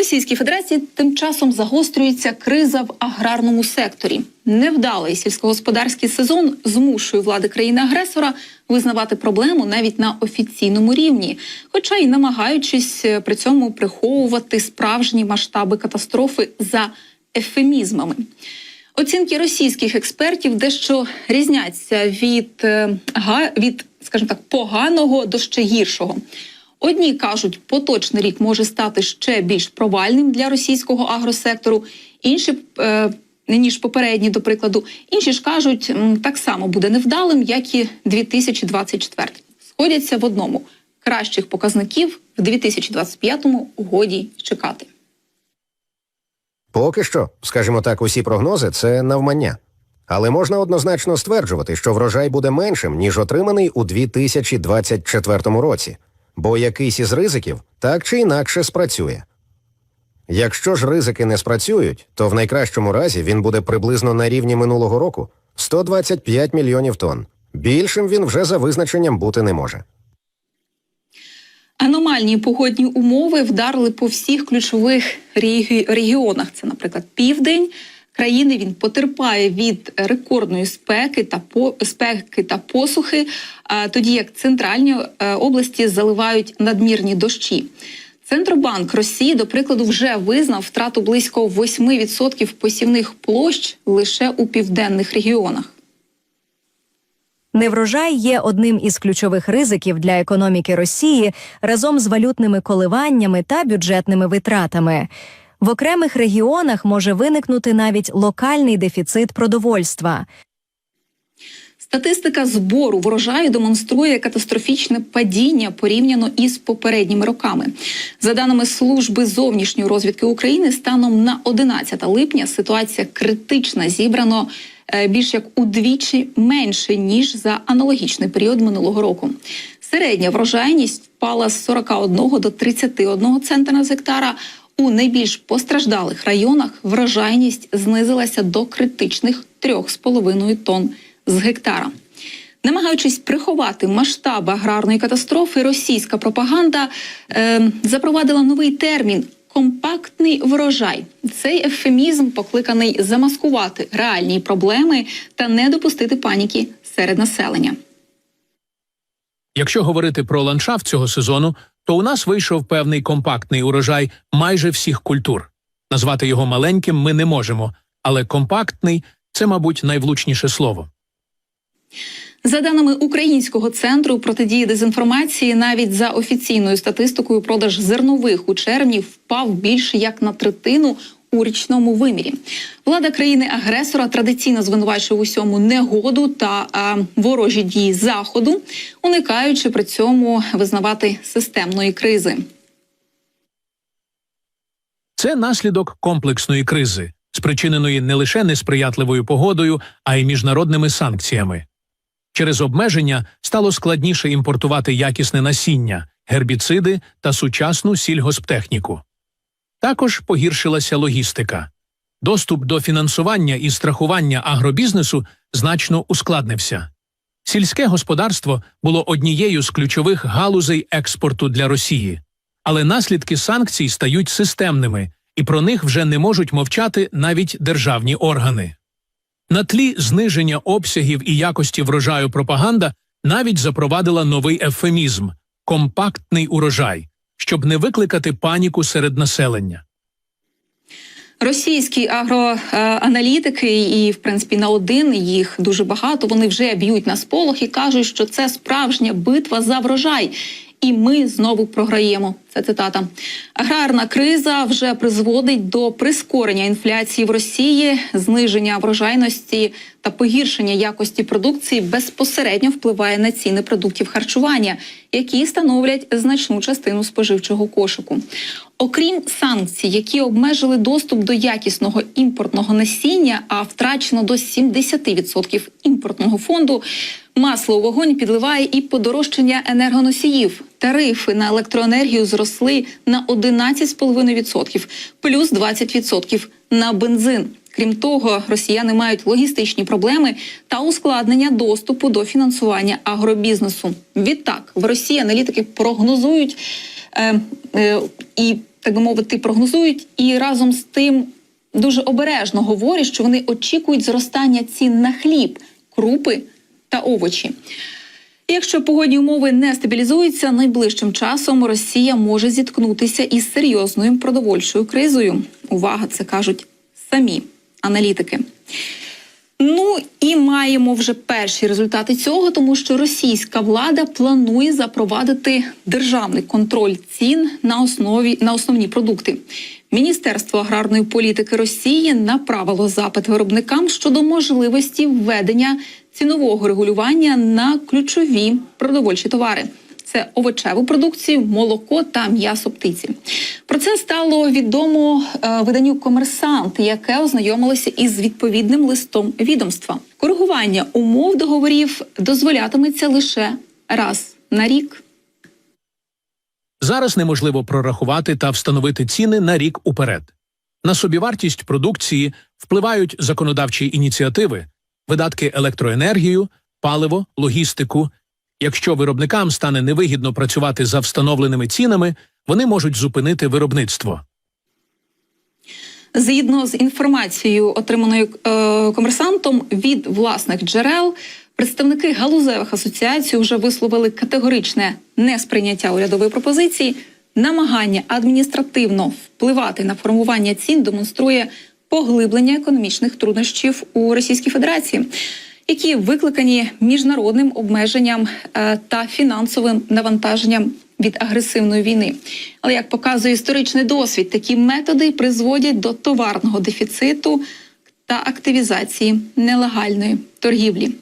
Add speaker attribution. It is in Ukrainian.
Speaker 1: Російській Федерації тим часом загострюється криза в аграрному секторі. Невдалий сільськогосподарський сезон змушує влади країни-агресора визнавати проблему навіть на офіційному рівні, хоча й намагаючись е, при цьому приховувати справжні масштаби катастрофи за ефемізмами. Оцінки російських експертів дещо різняться від, е, від скажімо так, поганого до ще гіршого. Одні кажуть, поточний рік може стати ще більш провальним для російського агросектору, інші е, ніж попередні, до прикладу. Інші ж кажуть, так само буде невдалим, як і 2024. Сходяться в одному: кращих показників в 2025-му годі чекати.
Speaker 2: Поки що, скажімо так, усі прогнози це навмання. Але можна однозначно стверджувати, що врожай буде меншим, ніж отриманий у 2024 році, бо якийсь із ризиків так чи інакше спрацює. Якщо ж ризики не спрацюють, то в найкращому разі він буде приблизно на рівні минулого року 125 мільйонів тонн. Більшим він вже за визначенням бути не може.
Speaker 1: Аномальні погодні умови вдарили по всіх ключових регіонах. Це, наприклад, південь країни. Він потерпає від рекордної спеки та по спеки та посухи, тоді як центральні е, області заливають надмірні дощі. Центробанк Росії, до прикладу, вже визнав втрату близько 8% посівних площ лише у південних регіонах.
Speaker 3: Неврожай є одним із ключових ризиків для економіки Росії разом з валютними коливаннями та бюджетними витратами. В окремих регіонах може виникнути навіть локальний дефіцит продовольства.
Speaker 1: Статистика збору врожаю демонструє катастрофічне падіння порівняно із попередніми роками. За даними служби зовнішньої розвідки України, станом на 11 липня ситуація критична. Зібрано е, більш як удвічі менше ніж за аналогічний період минулого року. Середня врожайність впала з 41 до 31 центра з гектара. У найбільш постраждалих районах врожайність знизилася до критичних 3,5 тонн з гектара. Намагаючись приховати масштаби аграрної катастрофи, російська пропаганда е, запровадила новий термін компактний врожай. Цей ефемізм покликаний замаскувати реальні проблеми та не допустити паніки серед населення.
Speaker 4: Якщо говорити про ландшафт цього сезону, то у нас вийшов певний компактний урожай майже всіх культур. Назвати його маленьким ми не можемо, але компактний це, мабуть, найвлучніше слово.
Speaker 1: За даними Українського центру протидії дезінформації, навіть за офіційною статистикою, продаж зернових у червні впав більше як на третину у річному вимірі. Влада країни-агресора традиційно звинувачує усьому негоду та а, ворожі дії заходу, уникаючи при цьому визнавати системної кризи.
Speaker 4: Це наслідок комплексної кризи, спричиненої не лише несприятливою погодою, а й міжнародними санкціями. Через обмеження стало складніше імпортувати якісне насіння, гербіциди та сучасну сільгосптехніку. Також погіршилася логістика. Доступ до фінансування і страхування агробізнесу значно ускладнився. Сільське господарство було однією з ключових галузей експорту для Росії, але наслідки санкцій стають системними, і про них вже не можуть мовчати навіть державні органи. На тлі зниження обсягів і якості врожаю пропаганда навіть запровадила новий ефемізм компактний урожай, щоб не викликати паніку серед населення.
Speaker 1: Російські агроаналітики, і в принципі на один їх дуже багато. Вони вже б'ють на сполох і кажуть, що це справжня битва за врожай. І ми знову програємо. Це цитата. Аграрна криза вже призводить до прискорення інфляції в Росії, зниження врожайності та погіршення якості продукції безпосередньо впливає на ціни продуктів харчування, які становлять значну частину споживчого кошику. Окрім санкцій, які обмежили доступ до якісного імпортного насіння, а втрачено до 70% імпортного фонду. Масло у вогонь підливає і подорожчання енергоносіїв. Тарифи на електроенергію зросли на 11,5%, плюс 20% на бензин. Крім того, росіяни мають логістичні проблеми та ускладнення доступу до фінансування агробізнесу. Відтак в Росії аналітики прогнозують і так би мовити, прогнозують і разом з тим дуже обережно говорять, що вони очікують зростання цін на хліб, крупи та овочі. Якщо погодні умови не стабілізуються, найближчим часом Росія може зіткнутися із серйозною продовольчою кризою. Увага, це кажуть самі аналітики. Ну і маємо вже перші результати цього, тому що російська влада планує запровадити державний контроль цін на основі на основні продукти. Міністерство аграрної політики Росії направило запит виробникам щодо можливості введення цінового регулювання на ключові продовольчі товари. Це овочеву продукцію, молоко та м'ясо птиці. Про це стало відомо е, виданню Комерсант, яке ознайомилося із відповідним листом відомства. Коригування умов договорів дозволятиметься лише раз на рік.
Speaker 4: Зараз неможливо прорахувати та встановити ціни на рік уперед. На собівартість продукції впливають законодавчі ініціативи, видатки електроенергію, паливо, логістику. Якщо виробникам стане невигідно працювати за встановленими цінами, вони можуть зупинити виробництво.
Speaker 1: Згідно з інформацією, отриманою е, комерсантом від власних джерел, представники галузевих асоціацій вже висловили категоричне несприйняття урядової пропозиції. Намагання адміністративно впливати на формування цін демонструє поглиблення економічних труднощів у Російській Федерації, які викликані міжнародним обмеженням е, та фінансовим навантаженням від агресивної війни. Але як показує історичний досвід, такі методи призводять до товарного дефіциту та активізації нелегальної торгівлі.